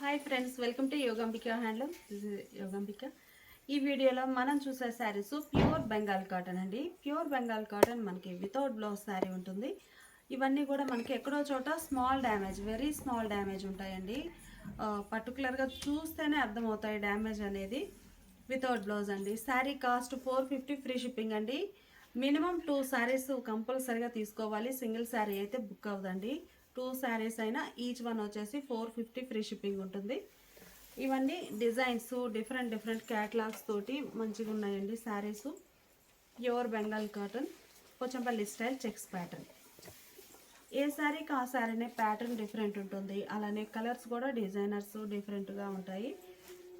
Hi friends welcome to Yogambika handloom Yogambika ఈ వీడియోలో మనం చూసే శారీస్ ప్యూర్ బెంగాల్ కాటన్ అండి. ప్యూర్ బెంగాల్ కాటన్ మనకి వితౌట్ బ్లౌజ్ శారీ ఉంటుంది. ఇవన్నీ కూడా మనకి ఎక్కడో చోట small damage very small damage ఉంటాయండి. పర్టికులర్గా చూస్తేనే అర్థమవుతాయి డ్యామేజ్ అనేది. వితౌట్ బ్లౌజ్ అండి. Sari cost four fifty free shipping అండి. మినిమం టూ శారీస్ కంపల్సరీగా తీసుకోవాలి. సింగిల్ శారీ అయితే బుక్ అవ్వదండి. టూ శారీస్ అయినా ఈచ్ వన్ వచ్చేసి ఫోర్ ఫిఫ్టీ ఫ్రీ షిప్పింగ్ ఉంటుంది. ఇవన్నీ డిజైన్స్ డిఫరెంట్ డిఫరెంట్ క్యాటలాగ్స్ తోటి మంచిగా ఉన్నాయండి saris. Pure Bengal cotton Pochampally style checks pattern. ఏ శారీకి ఆ శారీనే ప్యాటర్న్ డిఫరెంట్ ఉంటుంది. అలానే కలర్స్ కూడా డిజైనర్స్ డిఫరెంట్గా ఉంటాయి.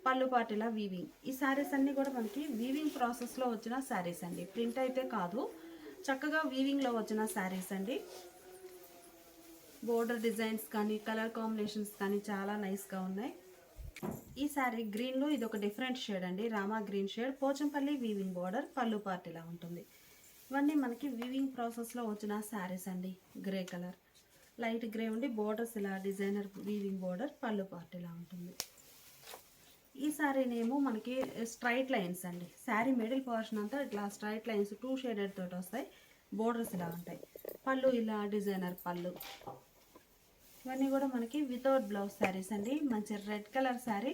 పళ్ళు పాటిలా వీవింగ్ ఈ శారీస్ అన్నీ కూడా మనకి వీవింగ్ ప్రాసెస్లో వచ్చిన శారీస్ అండి. ప్రింట్ అయితే కాదు. చక్కగా వీవింగ్లో వచ్చిన శారీస్ అండి. బోర్డర్ డిజైన్స్ కానీ కలర్ కాంబినేషన్స్ కానీ చాలా నైస్గా ఉన్నాయి. ఈ శారీ గ్రీన్లో ఇది ఒక డిఫరెంట్ షేడ్ అండి. Rama green shade. Pochampally weaving border పళ్ళు పార్టీలా ఉంటుంది. ఇవన్నీ మనకి వీవింగ్ ప్రాసెస్లో వచ్చిన శారీస్ అండి. Grey colour. లైట్ గ్రే ఉండి బోర్డర్స్ ఇలా డిజైనర్ వీవింగ్ బోర్డర్ పళ్ళు పార్టీలా ఉంటుంది. ఈ శారీనేమో మనకి స్ట్రైట్ లైన్స్ అండి. శారీ మిడిల్ పోర్షన్ అంతా ఇట్లా స్ట్రైట్ లైన్స్ టూ షేడెడ్ తోటి వస్తాయి. బోర్డర్స్ ఇలా ఉంటాయి. పళ్ళు ఇలా డిజైనర్ పళ్ళు. ఇవన్నీ కూడా మనకి వితౌట్ బ్లౌజ్ శారీస్ అండి. మంచి red colour sari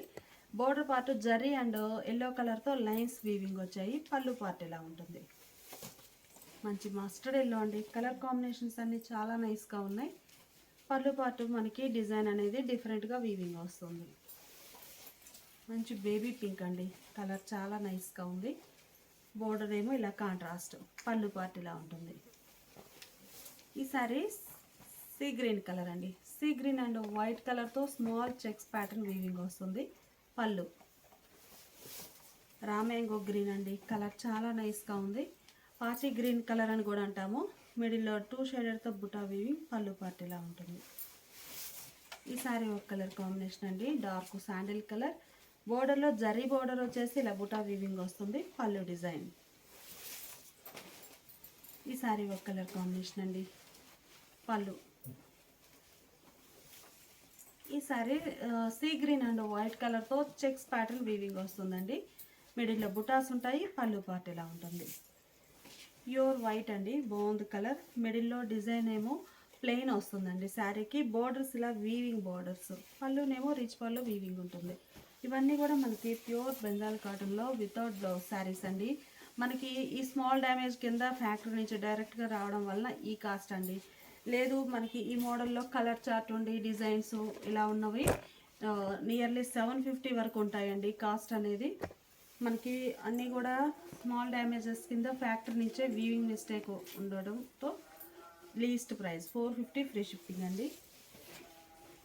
border part zari and yellow కలర్తో లైన్స్ వీవింగ్ వచ్చాయి. పళ్ళు పార్ట్ ఇలా ఉంటుంది? మంచి మస్టర్డ్ ఎల్లో అండి. కలర్ కాంబినేషన్స్ అన్నీ చాలా నైస్గా ఉన్నాయి. పళ్ళు పార్ట్ మనకి డిజైన్ అనేది డిఫరెంట్గా వీవింగ్ వస్తుంది. మంచి బేబీ పింక్ అండి. కలర్ చాలా నైస్గా ఉంది. బోర్డర్ ఏమో ఇలా కాంట్రాస్ట్ పళ్ళు పార్ట్ ఇలా ఉంటుంది. ఈ సారీ సీ గ్రీన్ కలర్ అండి. సీ గ్రీన్ అండ్ వైట్ కలర్తో స్మాల్ చెక్స్ ప్యాటర్న్ వీవింగ్ వస్తుంది. పళ్ళు. రామేంగో గ్రీన్ అండి. కలర్ చాలా నైస్గా ఉంది. పాచి గ్రీన్ కలర్ అని కూడా అంటాము. మిడిల్లో టూ షేడెడ్తో బుటా వీవింగ్ పళ్ళు పార్టీలా ఉంటుంది. ఈ సారీ ఒక కలర్ కాంబినేషన్ అండి. Dark sandal colour. బోర్డర్లో జరీ బోర్డర్ వచ్చేసి ఇలా బుటా వీవింగ్ వస్తుంది. పళ్ళు డిజైన్. ఈ సారీ ఒక కలర్ కాంబినేషన్ అండి. పళ్ళు. ఈ sari sea green and white కలర్తో చెక్స్ ప్యాటర్న్ వీవింగ్ వస్తుందండి. మిడిల్లో బుటాస్ ఉంటాయి పళ్ళు పార్ట్ ఇలా ఉంటుంది. ప్యూర్ వైట్ అండి బాగుంది కలర్. మిడిల్లో డిజైన్ ఏమో ప్లెయిన్ వస్తుందండి శారీకి. బోర్డర్స్ ఇలా వీవింగ్ బోర్డర్స్. పళ్ళునేమో రిచ్ పళ్ళు వీవింగ్ ఉంటుంది. ఇవన్నీ కూడా మనకి ప్యూర్ బెంగాల్ కాటన్లో వితౌట్ బ్లౌజ్ శారీస్ అండి. మనకి ఈ స్మాల్ డ్యామేజ్ కింద ఫ్యాక్టరీ నుంచి డైరెక్ట్గా రావడం వల్ల ఈ కాస్ట్ అండి. లేదు మనకి ఈ మోడల్లో కలర్ చార్ట్ ఉండి డిజైన్స్ ఇలా ఉన్నవి. నియర్లీ సెవెన్ ఫిఫ్టీ వరకు ఉంటాయండి కాస్ట్ అనేది. మనకి అన్నీ కూడా స్మాల్ డ్యామేజెస్ కింద ఫ్యాక్టరీ నుంచే వీవింగ్ మిస్టేక్ ఉండడంతో least price four fifty free shipping అండి.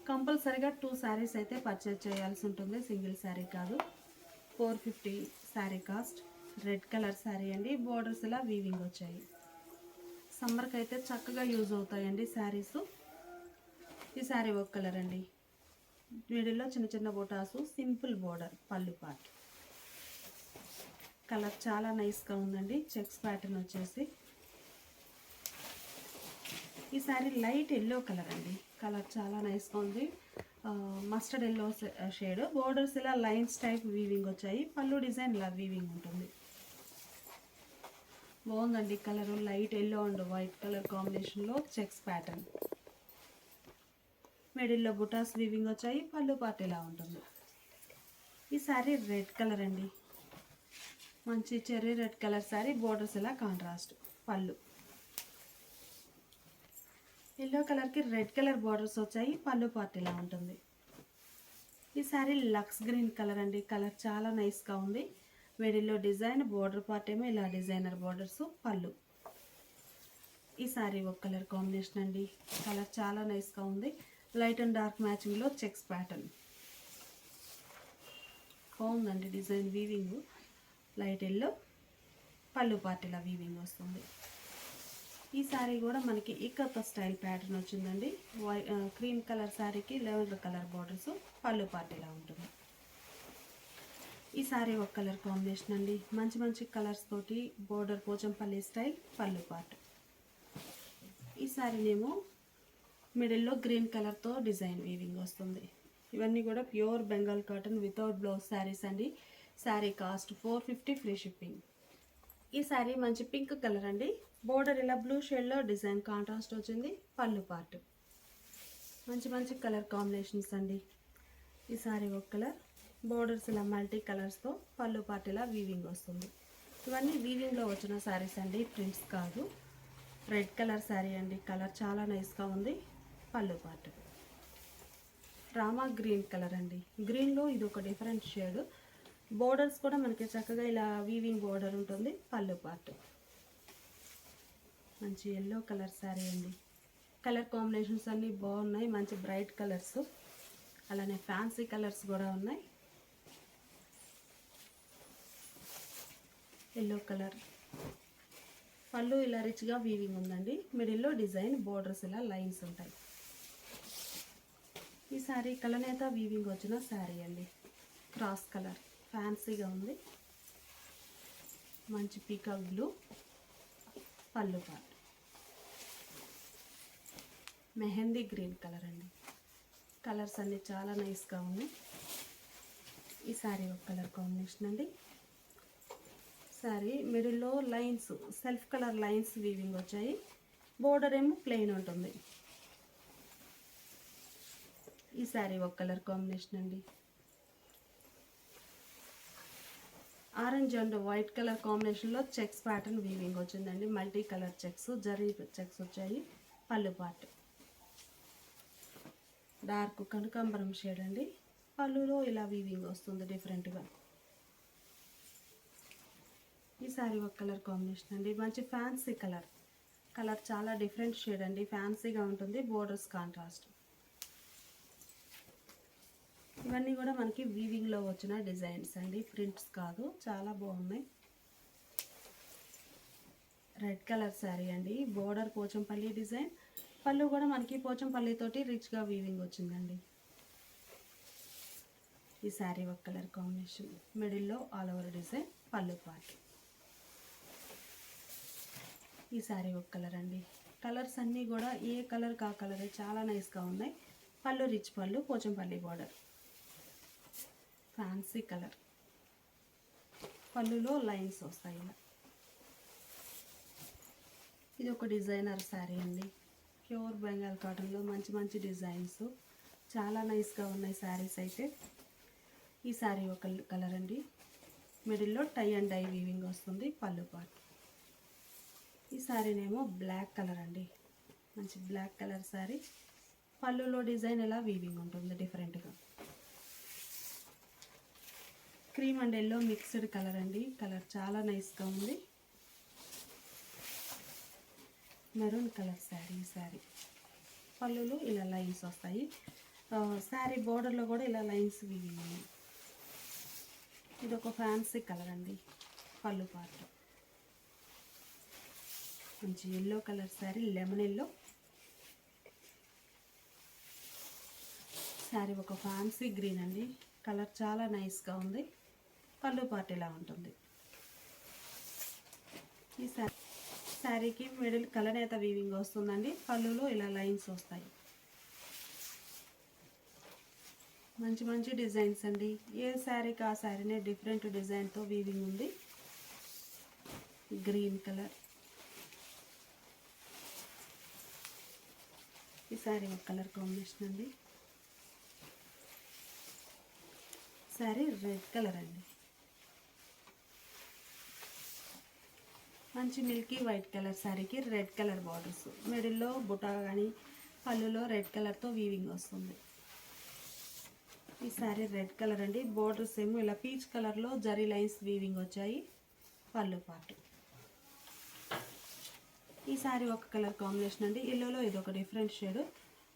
కంపల్సరీగా టూ శారీస్ అయితే పర్చేజ్ చేయాల్సి ఉంటుంది. సింగిల్ శారీ కాదు. Four fifty sari cost. Red colour sari అండి. బోర్డర్స్ ఇలా వీవింగ్ వచ్చాయి. సమ్మర్కి అయితే చక్కగా యూజ్ అవుతాయండి శారీస్. ఈ శారీ ఒక కలర్ అండి. వీడిలో చిన్న చిన్న బొటాసు సింపుల్ బోర్డర్ పళ్ళు పార్ట్ కలర్ చాలా నైస్గా ఉందండి. చెక్స్ ప్యాటర్న్ వచ్చేసి. ఈ శారీ లైట్ ఎల్లో కలర్ అండి. కలర్ చాలా నైస్గా ఉంది. Mustard yellow shade. బోర్డర్స్ ఇలా లైన్స్ టైప్ వీవింగ్ వచ్చాయి. పళ్ళు డిజైన్ ఇలా వీవింగ్ ఉంటుంది. బాగుందండి colour. Light yellow and white colour కాంబినేషన్లో చెక్స్ ప్యాటర్న్. మిడిల్లో బుటాస్ వీవింగ్ వచ్చాయి పళ్ళు పాటు ఇలా ఉంటుంది. ఈ శారీ రెడ్ కలర్ అండి. మంచి cherry red colour sari borders ఇలా కాంట్రాస్ట్? పళ్ళు. ఎల్లో కలర్కి రెడ్ కలర్ బార్డర్స్ వచ్చాయి పళ్ళు పార్ట్ ఇలా ఉంటుంది. ఈ శారీ లక్స్ గ్రీన్ కలర్ అండి. కలర్ చాలా నైస్గా ఉంది. మిడిల్లో డిజైన్ బోర్డర్ పార్ట్ ఏమో ఇలా డిజైనర్ బార్డర్స్ పళ్ళు. ఈ సారీ ఒక కలర్ కాంబినేషన్ అండి. కలర్ చాలా నైస్గా ఉంది. లైట్ అండ్ డార్క్ మ్యాచింగ్లో చెక్స్ ప్యాటర్న్. బాగుందండి డిజైన్ వీవింగ్. లైట్ ఎల్లో పళ్ళు పార్ట్ వీవింగ్ వస్తుంది. ఈ శారీ కూడా మనకి ఇక్కత స్టైల్ ప్యాటర్న్ వచ్చిందండి. వై క్రీమ్ కలర్ శారీకి లెవెండర్ కలర్ బార్డర్స్ పళ్ళు పార్టీలా ఉంటుంది. ఈ సారీ ఒక కలర్ కాంబినేషన్ అండి. మంచి మంచి కలర్స్ తోటి బోర్డర్ పోచంపల్లి స్టైల్ పళ్ళు పార్ట్ ఈ సారీనేమో మిడిల్లో గ్రీన్ కలర్తో డిజైన్ వీవింగ్ వస్తుంది. ఇవన్నీ కూడా pure Bengal cotton without blouse saris అండి. Sari cost four fifty free shipping. ఈ శారీ మంచి పింక్ కలర్ అండి. బోర్డర్ ఇలా బ్లూ షేడ్లో డిజైన్ కాంట్రాస్ట్ వచ్చింది. పళ్ళు పార్ట్ మంచి మంచి కలర్ కాంబినేషన్స్ అండి. ఈ శారీ ఒక కలర్. బోర్డర్స్ ఇలా మల్టీ కలర్స్తో పళ్ళు పార్టీలా వీవింగ్ వస్తుంది. ఇవన్నీ వీవింగ్లో వచ్చిన శారీస్ అండి ప్రింట్స్ కాదు. రెడ్ కలర్ శారీ అండి కలర్ చాలా నైస్గా ఉంది పళ్ళు పార్ట్ రామా గ్రీన్ కలర్ అండి. గ్రీన్లో ఇది ఒక డిఫరెంట్ షేడ్ బోర్డర్స్ కూడా మనకి చక్కగా ఇలా వీవింగ్ బోర్డర్ ఉంటుంది పళ్ళు పార్ట్ మంచి ఎల్లో కలర్ శారీ అండి. కలర్ కాంబినేషన్స్ అన్నీ బాగున్నాయి మంచి బ్రైట్ కలర్స్ అలానే ఫ్యాన్సీ కలర్స్ కూడా ఉన్నాయి. Yellow colour. పళ్ళు ఇలా రిచ్గా వీవింగ్ ఉందండి. మిడిల్లో డిజైన్ బోర్డర్స్ ఇలా లైన్స్ ఉంటాయి. ఈ శారీ కలనేత వీవింగ్ వచ్చిన శారీ అండి. Cross colour. ఫ్యాన్సీగా ఉంది. మంచి పీకాక్ బ్లూ పళ్ళు పాటు మెహందీ గ్రీన్ కలర్ అండి. కలర్స్ అన్నీ చాలా నైస్గా ఉన్నాయి. ఈ శారీ ఒక కలర్ కాంబినేషన్ అండి. శారీ మిడిల్లో lines self colour lines weaving వచ్చాయి. బోర్డర్ ఏమో ప్లెయిన్ ఉంటుంది. ఈ శారీ ఒక కలర్ కాంబినేషన్ అండి. ఆరెంజ్ అండ్ వైట్ కలర్ కాంబినేషన్లో చెక్స్ ప్యాటర్న్ వీవింగ్ వచ్చిందండి. Multi colour checks zari checks వచ్చాయి. పళ్ళు పార్ట్ డార్క్ కనకాంబరం షేడ్ అండి. పళ్ళులో ఇలా వీవింగ్ వస్తుంది డిఫరెంట్గా. ఈ శారీ ఒక కలర్ కాంబినేషన్ అండి. మంచి ఫ్యాన్సీ కలర్. కలర్ చాలా డిఫరెంట్ షేడ్ అండి. ఫ్యాన్సీగా ఉంటుంది. Borders contrast. ఇవన్నీ కూడా మనకి వీవింగ్లో వచ్చిన డిజైన్స్ అండి. ప్రింట్స్ కాదు. చాలా బాగున్నాయి. రెడ్ కలర్ శారీ అండి. Border Pochampally design. పళ్ళు కూడా మనకి పోచంపల్లితోటి రిచ్గా వీవింగ్ వచ్చిందండి. ఈ శారీ ఒక కలర్ కాంబినేషన్. మిడిల్లో ఆల్ ఓవర్ డిజైన్ పళ్ళు పార్ట్. ఈ శారీ ఒక కలర్ అండి. కలర్స్ అన్నీ కూడా ఏ కలర్ కా కలర్ చాలా నైస్గా ఉన్నాయి. పళ్ళు రిచ్ పళ్ళు పోచంపల్లి బార్డర్. Fancy colour. పళ్ళులో లైన్స్ వస్తాయి ఇలా. ఇది ఒక డిజైనర్ శారీ అండి. ప్యూర్ బెంగాల్ కాటన్లో మంచి మంచి డిజైన్స్. చాలా నైస్గా ఉన్నాయి శారీస్ అయితే. ఈ శారీ ఒక కలర్ అండి. మిడిల్లో టై అండ్ డై వీవింగ్ వస్తుంది పళ్ళు పార్ట్ ఈ శారీనేమో బ్లాక్ కలర్ అండి. మంచి బ్లాక్ కలర్ శారీ పళ్ళులో డిజైన్ ఎలా వీవింగ్ ఉంటుంది డిఫరెంట్గా cream and yellow mixed colour అండి. కలర్ చాలా నైస్గా ఉంది. మెరూన్ కలర్ శారీ ఈ శారీ పళ్ళులు ఇలా లైన్స్ వస్తాయి. శారీ బోర్డర్లో కూడా ఇలా లైన్స్ వీవింగ్ ఉన్నాయి ఇది ఒక ఫ్యాన్సీ కలర్ అండి. పళ్ళు పాత్ర మంచి yellow colour sari lemon yellow sari ఒక ఫ్యాన్సీ గ్రీన్ అండి. కలర్ చాలా నైస్గా ఉంది. పళ్ళు పార్టీలా ఉంటుంది. ఈ శారీ శారీకి మిడిల్ కలనేత వీవింగ్ వస్తుందండి. పళ్ళులో ఇలా లైన్స్ వస్తాయి. మంచి మంచి డిజైన్స్ అండి. ఏ శారీకి ఆ శారీనే డిఫరెంట్ డిజైన్తో వీవింగ్ ఉంది. గ్రీన్ కలర్ ఈ శారీ ఒక కలర్ కాంబినేషన్ అండి. శారీ రెడ్ కలర్ అండి. మంచి మిల్కీ వైట్ కలర్ శారీకి రెడ్ కలర్ బార్డర్స్ మిడిల్లో బుటా కానీ పళ్ళులో రెడ్ కలర్తో వీవింగ్ వస్తుంది. ఈ శారీ రెడ్ కలర్ అండి. బోర్డర్స్ ఏమో ఇలా పీచ్ కలర్లో జరీ లైన్స్ వీవింగ్ వచ్చాయి. పళ్ళు పాటు. ఈ శారీ ఒక కలర్ కాంబినేషన్ అండి. ఎల్లోలో ఇది ఒక డిఫరెంట్ షేడ్.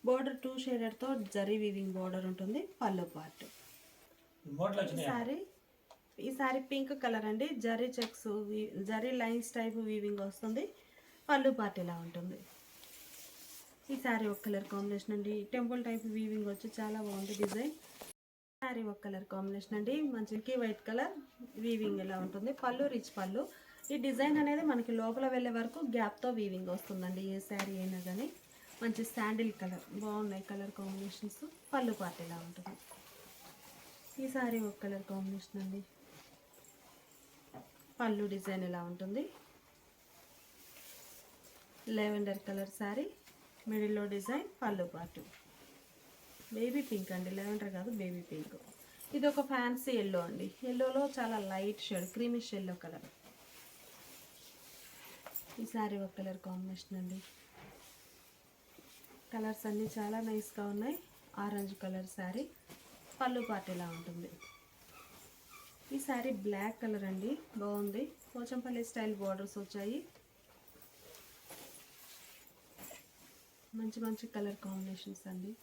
బోర్డర్ టూ షేడెడ్తో జరీ వీవింగ్ బోర్డర్ ఉంటుంది. పళ్ళు పార్ట్ ఈ సారీ ఈ సారీ పింక్ కలర్ అండి. Zari checks zari lines type weaving వస్తుంది. పళ్ళు పార్ట్ ఇలా ఉంటుంది. ఈ సారీ ఒక కలర్ కాంబినేషన్ అండి. టెంపుల్ టైప్ వీవింగ్ వచ్చి చాలా బాగుంది డిజైన్. సారీ ఒక కలర్ కాంబినేషన్ అండి. మంచి వైట్ కలర్ వీవింగ్ ఇలా ఉంటుంది. పళ్ళు రిచ్ పళ్ళు. ఈ డిజైన్ అనేది మనకి లోపల వెళ్ళే వరకు గ్యాప్తో వీవింగ్ వస్తుందండి. ఏ శారీ అయినా కానీ మంచి శాండిల్ కలర్ బాగున్నాయి కలర్ కాంబినేషన్స్ పళ్ళు పార్ట్ ఇలా ఉంటుంది. ఈ శారీ ఒక కలర్ కాంబినేషన్ అండి. పళ్ళు డిజైన్ ఇలా ఉంటుంది. లెవెండర్ కలర్ శారీ మిడిల్లో డిజైన్ పళ్ళు పాటు. బేబీ పింక్ అండి. లెవెండర్ కాదు బేబీ పింక్ ఇది ఒక ఫ్యాన్సీ ఎల్లో అండి. ఎల్లోలో చాలా light shade creamish yellow colour ఈ శారీ ఒక కలర్ కాంబినేషన్ అండి. కలర్స్ అన్నీ చాలా నైస్గా ఉన్నాయి. ఆరెంజ్ కలర్ శారీ పళ్ళు పాట ఇలా ఉంటుంది. ఈ శారీ బ్లాక్ కలర్ అండి బాగుంది. పోచంపల్లి స్టైల్ బార్డర్స్ వచ్చాయి. మంచి మంచి కలర్ కాంబినేషన్స్ అండి.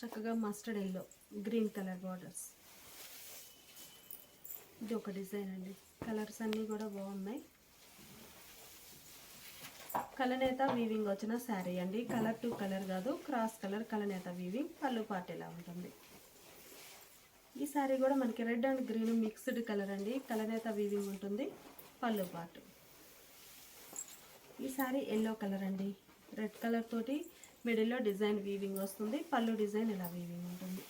చక్కగా mustard yellow green colour borders. ఇది ఒక డిజైన్ అండి. కలర్స్ అన్నీ కూడా బాగున్నాయి. కలనేత వీవింగ్ వచ్చిన శారీ అండి. కలర్ టు కలర్ కాదు క్రాస్ కలర్ కలనేత వీవింగ్ పళ్ళు పాట ఇలా ఉంటుంది. ఈ శారీ కూడా మనకి red and green mixed colour అండి. కలనేత వీవింగ్ ఉంటుంది పళ్ళు పాటు. ఈ శారీ ఎల్లో కలర్ అండి. రెడ్ కలర్ తోటి మిడిల్లో డిజైన్ వీవింగ్ వస్తుంది పళ్ళు డిజైన్ ఇలా వీవింగ్ ఉంటుంది.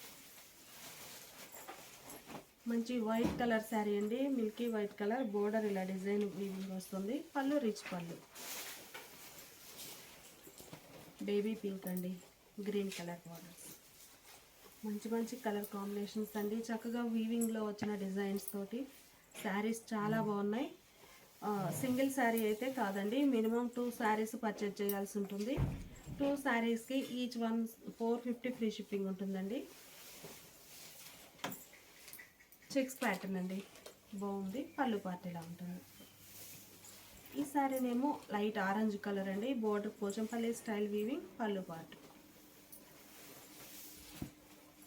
మంచి వైట్ కలర్ శారీ అండి. Milky white colour. బోర్డర్ ఇలా డిజైన్ వీవింగ్ వస్తుంది. Pallu rich pallu. Baby pink అండి. Green colour borders. మంచి మంచి కలర్ కాంబినేషన్స్ అండి. చక్కగా వీవింగ్లో వచ్చిన డిజైన్స్ తోటి శారీస్ చాలా బాగున్నాయి. సింగిల్ శారీ అయితే కాదండి. మినిమం టూ శారీస్ పర్చేజ్ చేయాల్సి ఉంటుంది. టూ శారీస్కి each one four fifty free shipping ఉంటుందండి. చెక్స్ ప్యాటర్న్ అండి. బాగుంది. పళ్ళు పార్టీలా ఉంటుంది. ఈ శారీనేమో లైట్ ఆరెంజ్ కలర్ అండి. Border Pochampally style weaving pallu పాటు.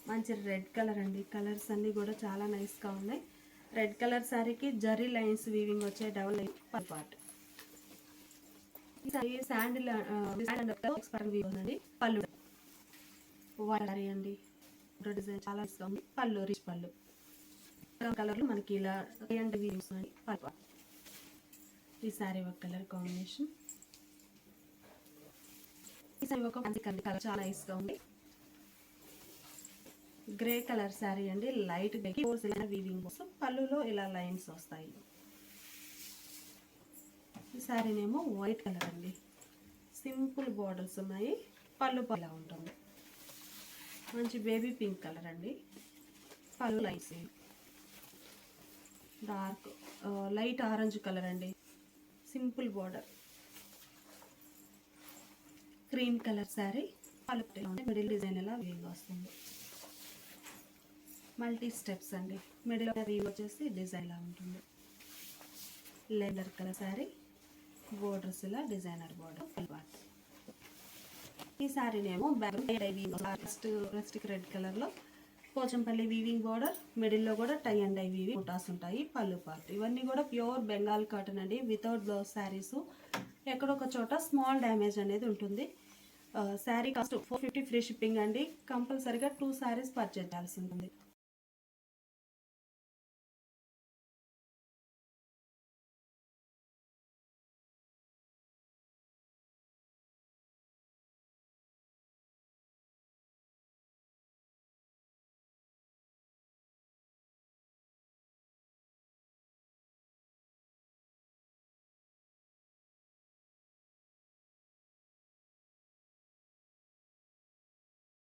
మంచి రెడ్ కలర్ అండి. కలర్స్ అన్నీ కూడా చాలా నైస్గా ఉన్నాయి. రెడ్ కలర్ శారీకి జరీ లైన్స్ వీవింగ్ వచ్చే డబుల్ లైన్ పళ్ళు పార్ట్ ఈ శాండిల్ అండి పళ్ళు. వారి అండి. డిజైన్ చాలా ఇష్టం పళ్ళు రిచ్ పళ్ళు. కలర్లు మనకి ఇలా అండ్ వీవింగ్స్ అండి ఈ సారీ ఒక కలర్ కాంబినేషన్ ఈ సారీ ఒక మంచి కలర్ చాలా నైస్గా ఉంది. గ్రే కలర్ శారీ అండి లైట్ వీవింగ్ కోసం పళ్ళులో ఇలా లైన్స్ వస్తాయి. ఈ శారీనేమో వైట్ కలర్ అండి. సింపుల్ బార్డర్స్ ఉన్నాయి. పళ్ళు పళ్ళ ఉంటుంది. మంచి బేబీ పింక్ కలర్ అండి. Pallu lines dark light orange colour అండి. Simple border. Cream colour sari. పలుపు middle design ఎలా వీవింగ్ వస్తుంది? మల్టీ స్టెప్స్ అండి. మిడిల్ వీవ్ వచ్చేసి డిజైన్ లా ఉంటుంది? Leather colour sari. బోర్డర్స్ ఇలా డిజైనర్ బోర్డర్. పార్ట్ ఈ శారీనేమో బ్యాక్ ఫస్ట్ ప్లాస్టిక్ రెడ్ కలర్లో పోచంపల్లి వీవింగ్ బోర్డర్ మిడిల్లో కూడా టై అండ్ డై వీవింగ్ బుటాస్ ఉంటాయి పళ్ళు పార్ట్ ఇవన్నీ కూడా ప్యూర్ బెంగాల్ కాటన్ అండి వితౌట్ బ్లౌజ్ శారీస్ ఎక్కడొక చోట స్మాల్ డ్యామేజ్ అనేది ఉంటుంది. Sari cost four fifty free shipping అండి. కంపల్సరీగా టూ శారీస్ పర్చేజ్ చేయాల్సి ఉంటుంది.